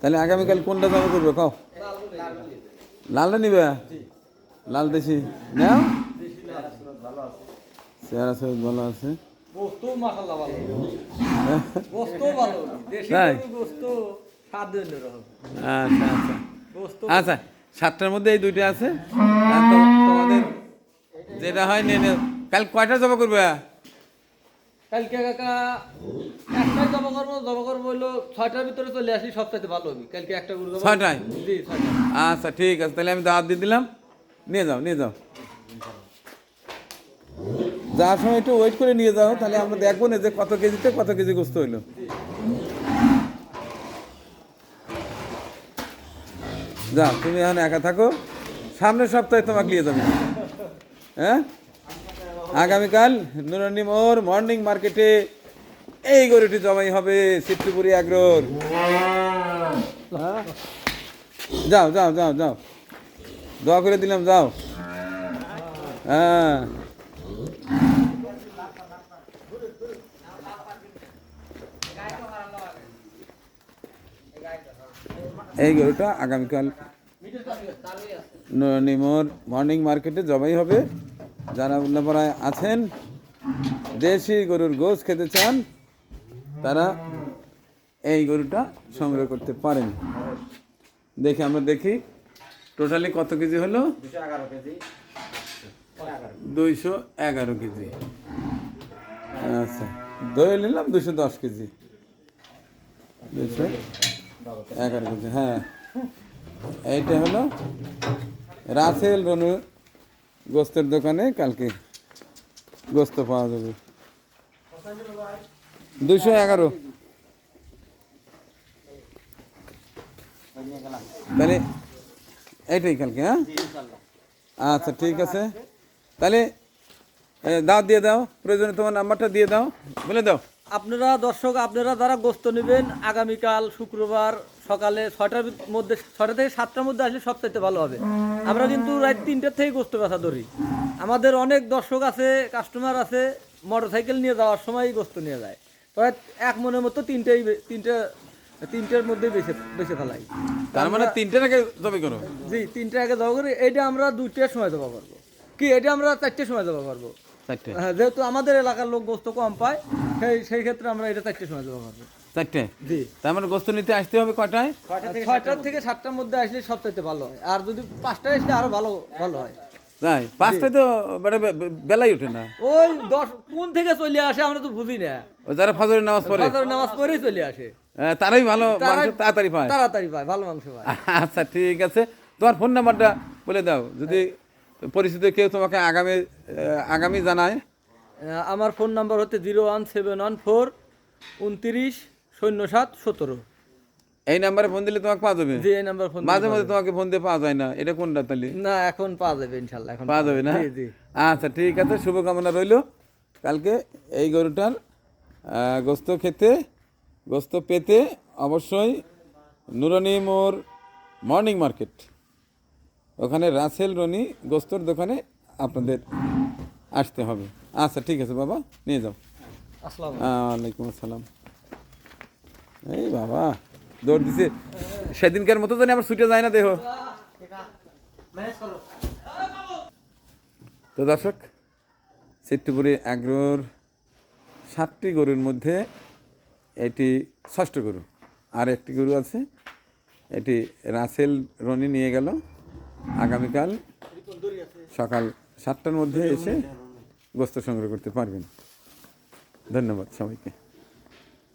তাহলে আগামীকাল কোনটা জমা করবে কও? লালটা নিবে? লাল দেশি। নাও। চেহারা সৈয়দ ভালো আছে। আচ্ছা আচ্ছা। আচ্ছা সাতটার মধ্যে এই দুইটা আছে? তোমাদের যেটা হয় নিও। কাল কয়টা জমা করবে? কালকে কাকা একটাই জমা করব জমা করব হইল ছয়টার ভিতরে চলে আসি সবচাইতে ভালো হবে। কালকে একটা গরু ছয়টায়? জি আচ্ছা ঠিক আছে তাহলে আমি দাঁত দিয়ে দিলাম। নিয়ে যাও নিয়ে যাও। যাওয়ার সময় একটু ওয়েট করে নিয়ে যাও তাহলে আমরা দেখব না যে কত কেজিতে কত কেজি গোস্ত হইল। যাও তুমি এখন একা থাকো। সামনের সপ্তাহে তোমাকে নিয়ে যাবে। হ্যাঁ? আগামীকাল নুরানি মোর মর্নিং মার্কেটে এই গরুটি জমাই হবে সিট্টুপুরি আগ্রোর? যাও যাও যাও যাও। দোয়া করে দিলাম, যাও। হ্যাঁ। এই গরুটা আগামীকাল নিমোর মর্নিং মার্কেটে জবাই হবে। যারা উল্লাপাড়ায় আছেন, দেশি গরুর গোশ খেতে চান, তারা এই গরুটা সংগ্রহ করতে পারেন। দেখি, আমরা দেখি। টোটালি কত কেজি হলো? দুইশো এগারো কেজি। আচ্ছা ধরে নিলাম দুশো দশ কেজি। দুশো এগারো কেজি হ্যাঁ। এইটা হলো রাসেল রনু গোস্তের দোকানে কালকে। গোস্ত পাওয়া যাবে। দুশো এগারো। তাহলে এইটাই কালকে হ্যাঁ? আচ্ছা ঠিক আছে। তাহলে এ, দাও দিয়ে দাও। প্রয়োজনে তোমার নাম্বারটা দিয়ে দাও। বলে দাও। আপনারা দর্শক আপনারা যারা গোস্ত নেবেন আগামীকাল শুক্রবার সকালে ছয়টার মধ্যে ছয়টা থেকে সাতটার মধ্যে আসলে সবচাইতে ভালো হবে। আমরা কিন্তু রাত তিনটার থেকে গোস্ত বেচা ধরি। আমাদের অনেক দর্শক আছে কাস্টমার আছে মোটর সাইকেল নিয়ে যাওয়ার সময় গোস্ত নিয়ে যায়। প্রায় এক মনের মতো তিনটেই তিনটে তিনটের মধ্যে বেছে বেছে ফেলাই। তার মানে তিনটের আগে জমি করো? জি তিনটে আগে জমা করি। এটা আমরা দুইটার সময় জমা করব। কি এটা আমরা চারটের সময় জমা করব হ্যাঁ যেহেতু আমাদের এলাকার লোক গোস্ত কম পায় সেই সেই ক্ষেত্রে আমরা এটা চারটের সময় জমা করব চারটে? জি। তার মানে গোস্ত নিতে আসতে হবে কটায়? ছয়টার থেকে সাতটার মধ্যে। আসলে সবচাইতে ভালো হয়। আর যদি পাঁচটায় আসলে আরও ভালো ভালো হয়। তাই? পাঁচটায় তো মানে বেলাই ওঠে না। ওই দশ কোন থেকে চলে আসে আমরা তো বুঝি না। যারা ফজরের নামাজ পড়ে। ফজর নামাজ পড়েই চলে আসে। তারাই ভালো মাংস তাড়াতাড়ি পায়। তাড়াতাড়ি পায় ভালো মাংস পায়। আচ্ছা ঠিক আছে। তোমার ফোন নাম্বারটা বলে দাও। যদি পরিচিত কেউ তোমাকে আগামী আগামী জানায়? আমার ফোন নাম্বার হচ্ছে zero one seven one four উনত্রিশ শূন্য সাত সতেরো। এই নাম্বারে ফোন দিলে তোমাকে পাওয়া যাবে? জি এই নাম্বার ফোন মাঝে মাঝে তোমাকে ফোন দিয়ে পাওয়া যায় না। এটা কোনটা তাহলে? না এখন পাওয়া যাবে ইনশাল্লাহ এখন পাওয়া যাবে না? জি জি। আচ্ছা ঠিক আছে শুভকামনা রইল। কালকে এই গরুটার গোস্ত খেতে গোস্ত পেতে অবশ্যই নুরানি মোর মর্নিং মার্কেট। ওখানে রাসেল রনি গোস্তর দোকানে আপনাদের আসতে হবে। আচ্ছা ঠিক আছে বাবা নিয়ে যাও। ওয়ালাইকুম আসসালাম। এই বাবা দৌড় দিছে। সেদিনকার মতো জানি আমার ছুটে যায় না দেহ। তো দর্শক চিত্তপুরি আগ্রোর সাতটি গরুর মধ্যে এটি ষষ্ঠ গরু। আর একটি গরু আছে এটি রাসেল রনি নিয়ে গেল। আগামীকাল সকাল সাতটার মধ্যে এসে গোস্ত সংগ্রহ করতে পারবেন। ধন্যবাদ সবাইকে।